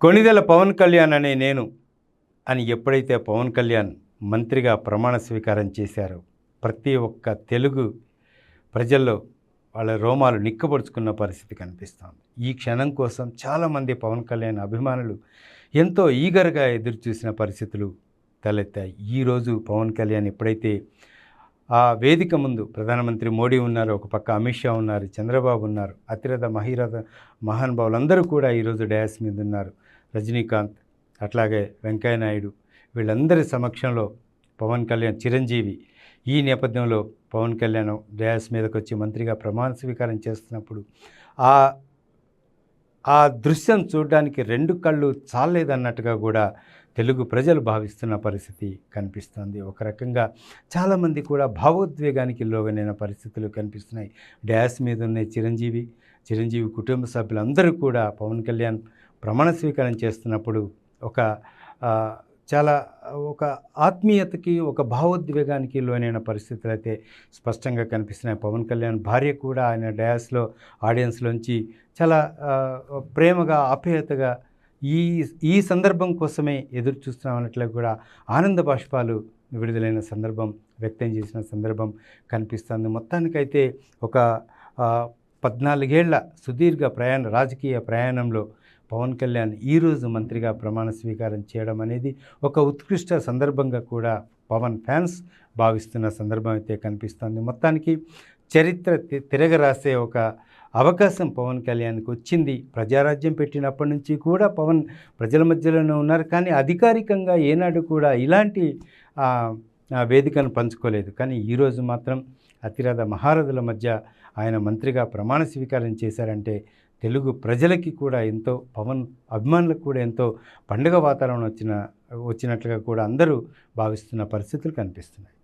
కొణిదెల పవన్ కళ్యాణ్ అనే నేను అని ఎప్పుడైతే పవన్ కళ్యాణ్ మంత్రిగా ప్రమాణ స్వీకారం చేశారో ప్రతి ఒక్క తెలుగు ప్రజల్లో వాళ్ళ రోమాలు నిక్కబడుచుకున్న పరిస్థితి కనిపిస్తోంది. ఈ క్షణం కోసం చాలామంది పవన్ కళ్యాణ్ అభిమానులు ఎంతో ఈగర్గా ఎదురు చూసిన పరిస్థితులు తలెత్తాయి. ఈరోజు పవన్ కళ్యాణ్ ఎప్పుడైతే ఆ వేదిక ముందు ప్రధానమంత్రి మోడీ ఉన్నారు ఒక పక్క అమిత్ షా ఉన్నారు చంద్రబాబు ఉన్నారు అతిరథ మహిరథ మహానుభావులందరూ కూడా ఈరోజు డయాస్ మీద ఉన్నారు. రజనీకాంత్ అట్లాగే వెంకయ్యనాయుడు వీళ్ళందరి సమక్షంలో పవన్ కళ్యాణ్ చిరంజీవి ఈ నేపథ్యంలో పవన్ కళ్యాణ్ డయాస్ మీదకి వచ్చి మంత్రిగా ప్రమాణ స్వీకారం చేస్తున్నప్పుడు ఆ ఆ దృశ్యం చూడడానికి రెండు కళ్ళు చాలేదన్నట్టుగా కూడా తెలుగు ప్రజలు భావిస్తున్న పరిస్థితి కనిపిస్తుంది. ఒక రకంగా చాలామంది కూడా భావోద్వేగానికి లోగనైన పరిస్థితులు కనిపిస్తున్నాయి. డ్యాస్ మీద ఉన్న చిరంజీవి చిరంజీవి కుటుంబ సభ్యులందరూ కూడా పవన్ కళ్యాణ్ ప్రమాణ స్వీకారం చేస్తున్నప్పుడు ఒక చాలా ఒక ఆత్మీయతకి ఒక భావోద్వేగానికి లోనైన పరిస్థితులు అయితే స్పష్టంగా కనిపిస్తున్నాయి. పవన్ కళ్యాణ్ భార్య కూడా ఆయన డయాస్లో ఆడియన్స్లోంచి చాలా ప్రేమగా ఆప్యాయతగా ఈ ఈ సందర్భం కోసమే ఎదురు చూస్తున్నాం కూడా ఆనంద బాష్పాలు విడుదలైన సందర్భం వ్యక్తం చేసిన సందర్భం కనిపిస్తుంది. మొత్తానికైతే ఒక పద్నాలుగేళ్ళ సుదీర్ఘ ప్రయాణ రాజకీయ ప్రయాణంలో పవన్ కళ్యాణ్ ఈరోజు మంత్రిగా ప్రమాణ స్వీకారం చేయడం అనేది ఒక ఉత్కృష్ట సందర్భంగా కూడా పవన్ ఫ్యాన్స్ భావిస్తున్న సందర్భం అయితే కనిపిస్తుంది. మొత్తానికి చరిత్ర తిరగరాసే ఒక అవకాశం పవన్ కళ్యాణ్కి వచ్చింది. ప్రజారాజ్యం పెట్టినప్పటి నుంచి కూడా పవన్ ప్రజల మధ్యలోనే ఉన్నారు. కానీ అధికారికంగా ఏనాడు కూడా ఇలాంటి వేదికను పంచుకోలేదు. కానీ ఈరోజు మాత్రం అతిరథ మహారథుల మధ్య ఆయన మంత్రిగా ప్రమాణ స్వీకారం చేశారంటే తెలుగు ప్రజలకి కూడా ఎంతో పవన్ అభిమానులకు కూడా ఎంతో పండుగ వాతావరణం వచ్చిన వచ్చినట్లుగా కూడా అందరూ భావిస్తున్న పరిస్థితులు కనిపిస్తున్నాయి.